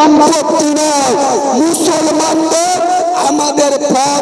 সম্পত্তি নয়। মুসলমানদের আমাদের পর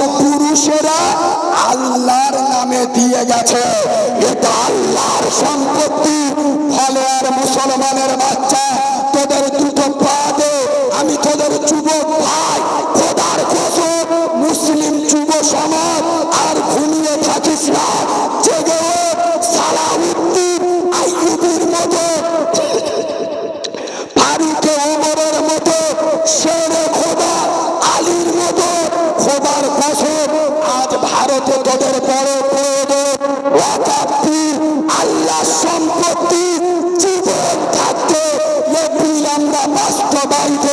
বাস্তবায়িত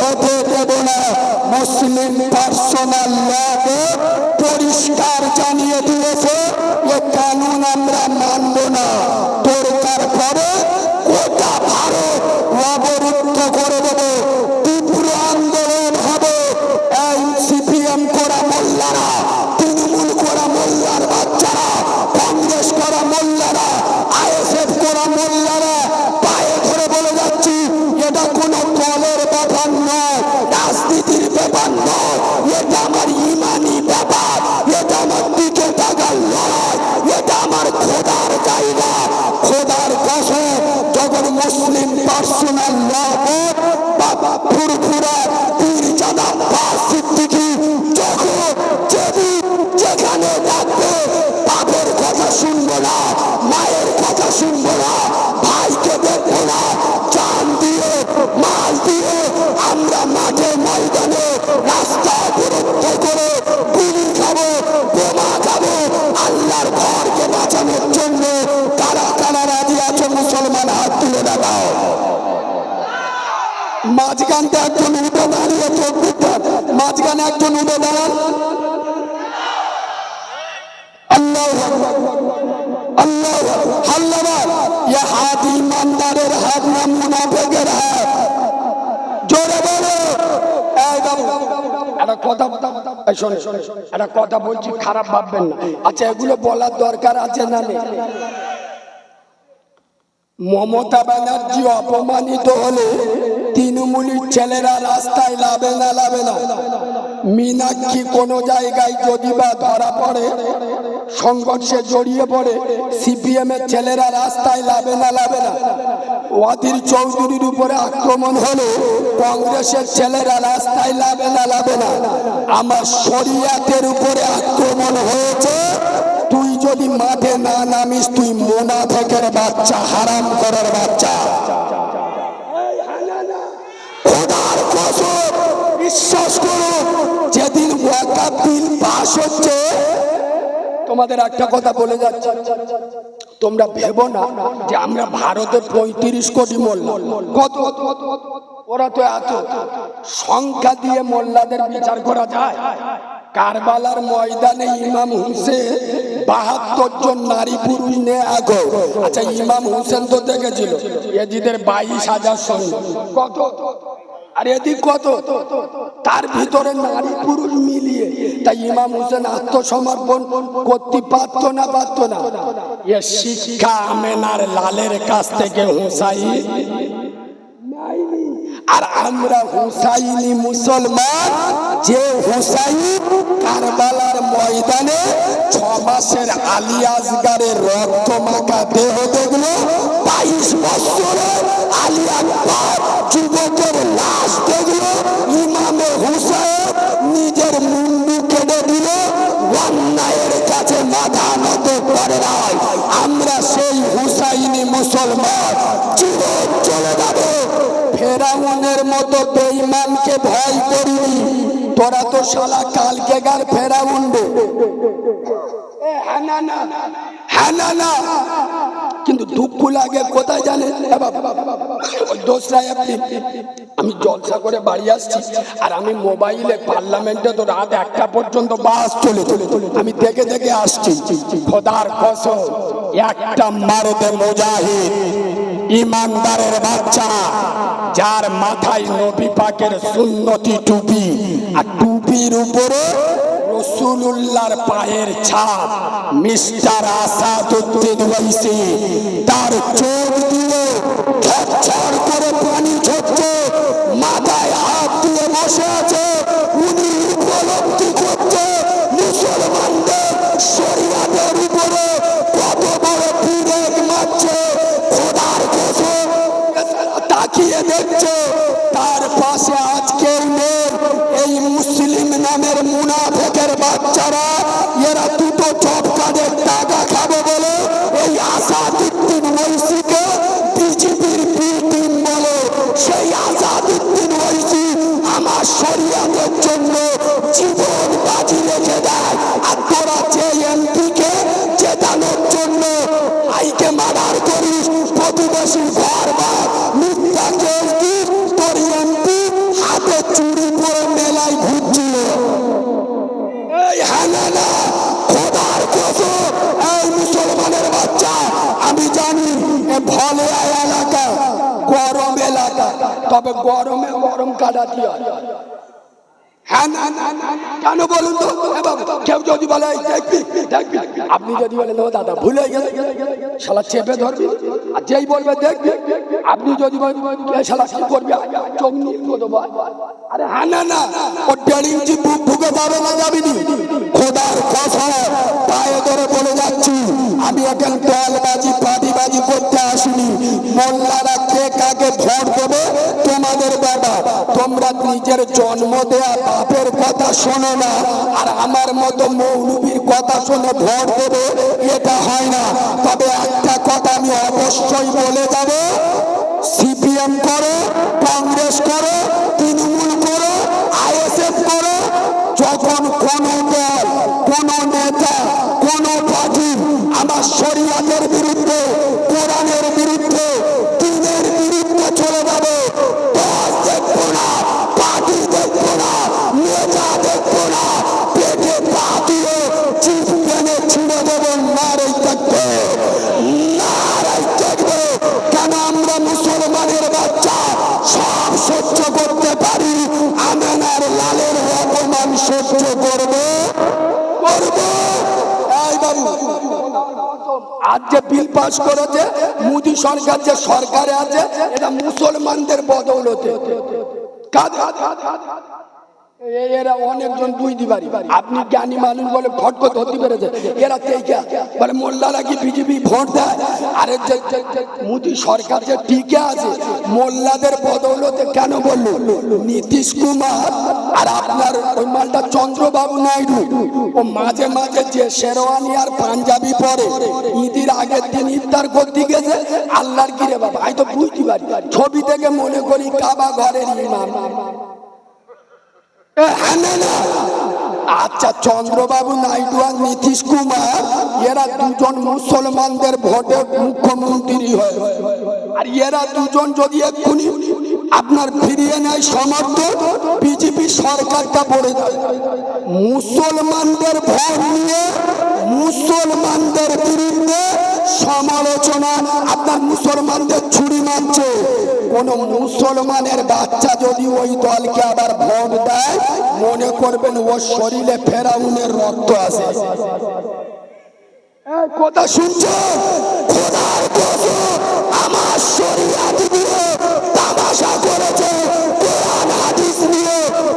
হতে দেব না। মুসলিম পার্সোনাল লকে পরিষ্কার জানিয়ে দিয়েছে। বাবা ফুরফুরা পীর জাদা সিদ্দিকি যখন যেদিন যেখানে ডাকবে বাপের কথা শুনব না মায়ের কথা শুনব না ভাইকে দেখব না চান দিয়ে মাল দিয়ে আমরা মাঠে ময়দানে রাস্তা অবরুদ্ধ করে গুলি খাব বোমা খাব আল্লাহর ঘরকে বাঁচানোর জন্য কারা কারা রাজি আছে মুসলমান হাত তুলে দেখাও মাঝখানটা একজন উঠে দাঁড়িয়ে চোখ মাঝখানে একজন উঠে দাঁড়ান। আল্লাহ আল্লাহ হাত ইমানদারের একটা কথা একটা কথা বলছি, খারাপ ভাববেন না। আচ্ছা এগুলো বলার দরকার আছে না মমতা ব্যানার্জি অপমানিত হলে তৃণমূলীর ছেলেরা রাস্তায় লাভে না লাভে না। মীনাক্ষী কোনো জায়গায় যদি বা ধরা পড়ে, সংঘর্ষে জড়িয়ে পড়ে, সিপিএম এর ছেলেরা রাস্তায় লাভে না লাভে না। ওয়াদির চৌধুরীর উপরে আক্রমণ হলো কংগ্রেসের ছেলেরা রাস্তায় লাভে না লাভে না। আমার শরিয়াতের উপরে আক্রমণ হয়েছে। তুই যদি মাঠে না নামিস, তুই মোনাফেকের বাচ্চা, হারাম করার বাচ্চা। বিশ্বাস করো, যেদিন ওয়াকাব পাস হচ্ছে, তোমাদের একটা কথা বলে যাচ্ছে। তোমরা ভেবো না যে আমরা ভারতে পঁয়ত্রিশ কোটি মোল্লা। কত? ওরা তো এত। সংখ্যা দিয়ে মোল্লাদের বিচার করা যায়। কারবালার ময়দানে ইমাম হুসেন বাহাত্তর জন নারী পুরুষ নিয়ে আগো। আচ্ছা ইমাম হুসেন তো দেখেছিল, এদিদের বাইশ হাজার সৈন্য কত? আর এদিক কত? তার ভিতরে নারী পুরুষ মিলিয়ে। তাই ইমাম হোসেন আত্মসমর্পণ করতে পারতো না পারতো না। শিক্ষা আমেনার লালের কাছ থেকে হুসাই আর আমরা হুসাইনি মুসলমান, যে হুসাইন কারবালার ময়দানে ছ মাসের আলী আসগারের রক্ত মাখা দেহ দেখল, বাইশ বছরের আলী আকবর যুবকের লাশ দেখল, ইমামে হুসাইন নিজের মুন্ডু কেটে দিল অন্যায়ের কাছে মাথা নত করে নাই আমরা সেই হুসাইনি মুসলমান জীবন চলে যাবে ফেরাউনের মতো বেঈমানকে ভয় করিনি। তোরা তো শালা কালকে গার ফেরাউন রে। এ, না না না না কিন্তু দুঃখ লাগে কোথায় জানে? দোসরা আমি জলসা করে বাড়ি আসছি আর আমি মোবাইলে পার্লামেন্টে তো রাত একটা পর্যন্ত বাস চলে চলে। আমি দেখে দেখে আসছি। খোদার কসম একটা মারতে মুজাহিদ। ইমানদারের বাচ্চা, যার মাথায় নবী পাকের সুন্নতি টুপি, আর টুপির উপরে রসুলুল্লাহর পায়ের ছাপ, মিস্টার আসাদুদ্দিন ওয়াইসি, তার চোখ যার পাশে আজকে নেই। এই মুসলিম নামের মুনাফেকের বাচ্চারা, এরা দুটো জব কাদের টাকা খাবে বলে এই আসাদুদ্দিন মৈশিকে বিজেপির বি টিম বলে। সেই আসাদুদ্দিন ওইসি আমার শরীয়তের তবে গরমে গরম কাটাতে হয় হ্যাঁ না যদি বলে আপনি যদি বলেন, ও দাদা, ভুলে গেলে চেপে ধরবি। আর যেই বলবে আপনি যদি কি করবি? আরে হ্যাঁ না না না যাচ্ছি, আমি এখন দলবাজি, পাটিবাজি করতে আসিনি। মোল্লারা কে কাকে ভোট দেবে তোমাদের ব্যাপার তোমরা নিজের জন্ম দেয়া বাপের কথা শোনো না, আর আমার মতো মৌলবীর কথা শুনে ভোট দেবে, এটা হয় না। তবে একটা কথা আমি অবশ্যই বলে যাব, সিপিএম করো, কংগ্রেস করো, তৃণমূল করো, আইএসএফ করো, যখন কোন দল, কোন নেতা, কোন পার্টি আমার শরীয়তের বিরুদ্ধে কোরআনের বিরুদ্ধে দিনের বিরুদ্ধে চলে যাবে দল দেখব না পার্টি দেখব না নেতা দেখব না পেটে পা দিয়ে চিপ টেনে ছিঁড়ে দেবো নারী দেখবে নারাই দেখবে কেন আমরা মুসলমানের বাচ্চা সব সহ্য করতে পারি আমেনার লালের অপমান সহ্য করবে করব এই বাবু আজ যে বিল পাস করেছে মোদী সরকার যে সরকারে আছে এটা মুসলমানদের বদৌলতে। এ- এরা অনেকজন বুঝতে পারি আপনি জ্ঞানী মানুষ বলে ভোট করতে হতে পেরেছে। এরা বলে মোল্লারা কি বিজেপি ভোট দেয়? আরে যে যে সরকার যে টিকে আছে, মোল্লাদের বদৌলতে কেন বলল? নীতিশ কুমার আর আপনার ওই মালটা চন্দ্রবাবু নাইডু। ও মাঝে মাঝে যে শেরওয়ানি আর পাঞ্জাবি পরে, ঈদের আগের দিন ইফতার করতে গেছে, আল্লাহর কিরে বাবা আমি তো বুঝতে পারি ছবি থেকে মনে করি কাবা ঘরের ইমাম। আচ্ছা চন্দ্রবাবু নাইডু আর নীতিশ কুমার, এরা দুজন মুসলমানদের ভোটে মুখ্যমন্ত্রী হয়। আর এরা দুজন যদি এক্ষুনি আপনার ফিরিয়ে নেয় সমর্থন বিজেপি সরকারটা পড়ে যায়। মুসলমানদের ভোট নিয়ে, মুসলমানদের বিরুদ্ধে সমালোচনা, আপনার মুসলমানদের ছুরি মারছে। কোন মুসলমানের বাচ্চা যদি ওই দলকে আবার ভোট দেয়, মনে করবেন ওর শরীরে ফেরাউনের রক্ত আছে। কথা শুনছো? দিয়ে তামাশা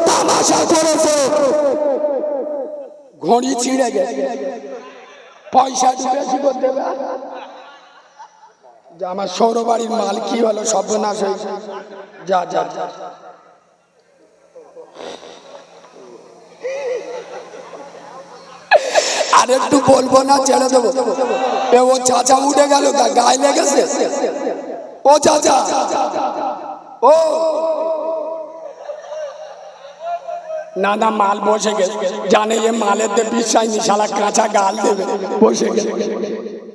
তামাশা ঘড়ি ছিঁড়ে গেছে। পয়সা দেবে আমার সৌর বাড়ির মাল কি হলো, সর্বনাশ হয়েছে যা যা যা। আর একটু বলব না, ছেড়ে দেবো। ও চাচা উঠে গেল গায়ে লেগেছে। ও চাচা। ও। না না, মাল বসে গেছে। জানে যে মালের দিয়ে বিশ্বাস নি শালা কাঁচা গাল দেবে। বসে গেছে।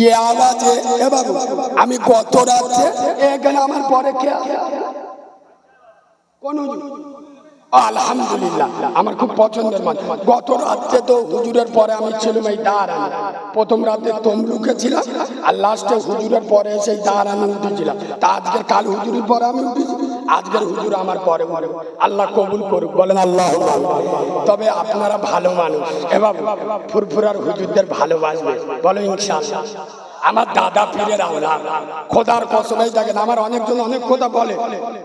এ আওয়াজে এ আমি গত রাত্রে এখানে আমার পরে কে? আলহামদুলিল্লাহ, আমার খুব পছন্দের মানুষ। গত রাত্রে তো হুজুরের পরে আমি ছিলাম এই দাঁড়ান প্রথম রাতে তমলুকে ছিলাম আর লাস্টে হুজুরের পরে সেই দাঁড়ানো উঠেছিলাম। তা আজকে কাল হুজুরের পরে আমি উঠেছি। আজকের হুজুর আমার পরে মরে আল্লাহ কবুল করুক, বলেন আল্লাহ তবে আপনারা ভালো মানুষ। এবার ফুরফুরার হুজুরদের ভালোবাসবে। বলো ইনশাআল্লাহ। আমার দাদা পীরের আওলা। খোদার কসমেই দেখেন আমার অনেকজন অনেক কথা বলে।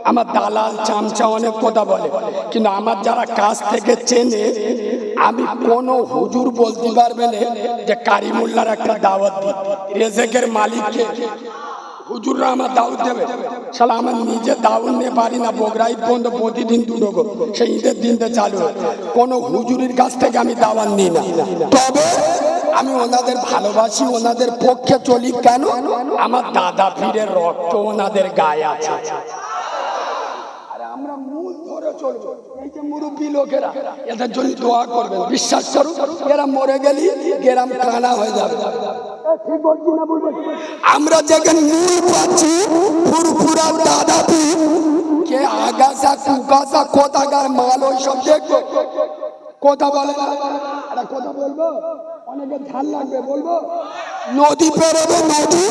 আমার দালাল, চামচা অনেক কথা বলে। কিন্তু আমার যারা কাছ থেকে চেনে, আমি কোনো হুজুর বলতে পারবে না যে কারিমুল্লার একটা দাওয়াত দিই রেজেকের মালিককে হুজুররা আমার দাউদ দেবে। শালা, আমার নিজে দাউদ নিয়ে পারি না বগরা ঈদ পর্যন্ত প্রতিদিন দুটো সেই ঈদের দিনটা চালু। কোনো হুজুরির কাছ থেকে আমি দাওয়াত নিই না। তবে আমি ওনাদের ভালোবাসি, ওনাদের পক্ষে চলি। কেন? আমার দাদা পীরের রক্ত ওনাদের গায়ে আছে। মূল চলবো। এই যে মুরব্বী লোকেরা এদের জন্য দোয়া করবেন বিশ্বাস করুন এরা মরে গেলি গেরাম কানা হয়ে যাবে। আমরা যেখানে পাচ্ছি ফুরফুরা পীর কে আগাছা কুকাশা কোথাকার মাল ওই সব দেখব। কথা বলে না। কথা বলব? অনেকে ধান লাগবে বলব? নদী পেরোবে নদী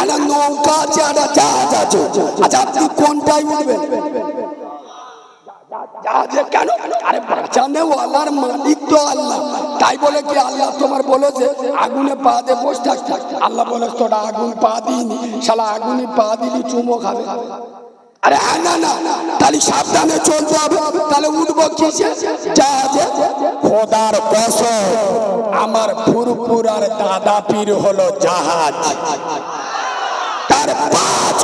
একটা নৌকা আছে একটা জাহাজ আছে। আচ্ছা আপনি কোনটাই উঠবেন? জাহাজে কেন? আরে তাই বলে কি আল্লাহ তোমার বলেছে আগুনে পা বসে আল্লাহ বলে তোরা আগুন পা দিইনি। শালা পা দিলি, চুমো খাবে। আরে না না তাহলে সাবধানে চলতে হবে। তাহলে উঠবো কিসে? খোদার আমার দাদা পীর হলো জাহাজ। তার পাঁচ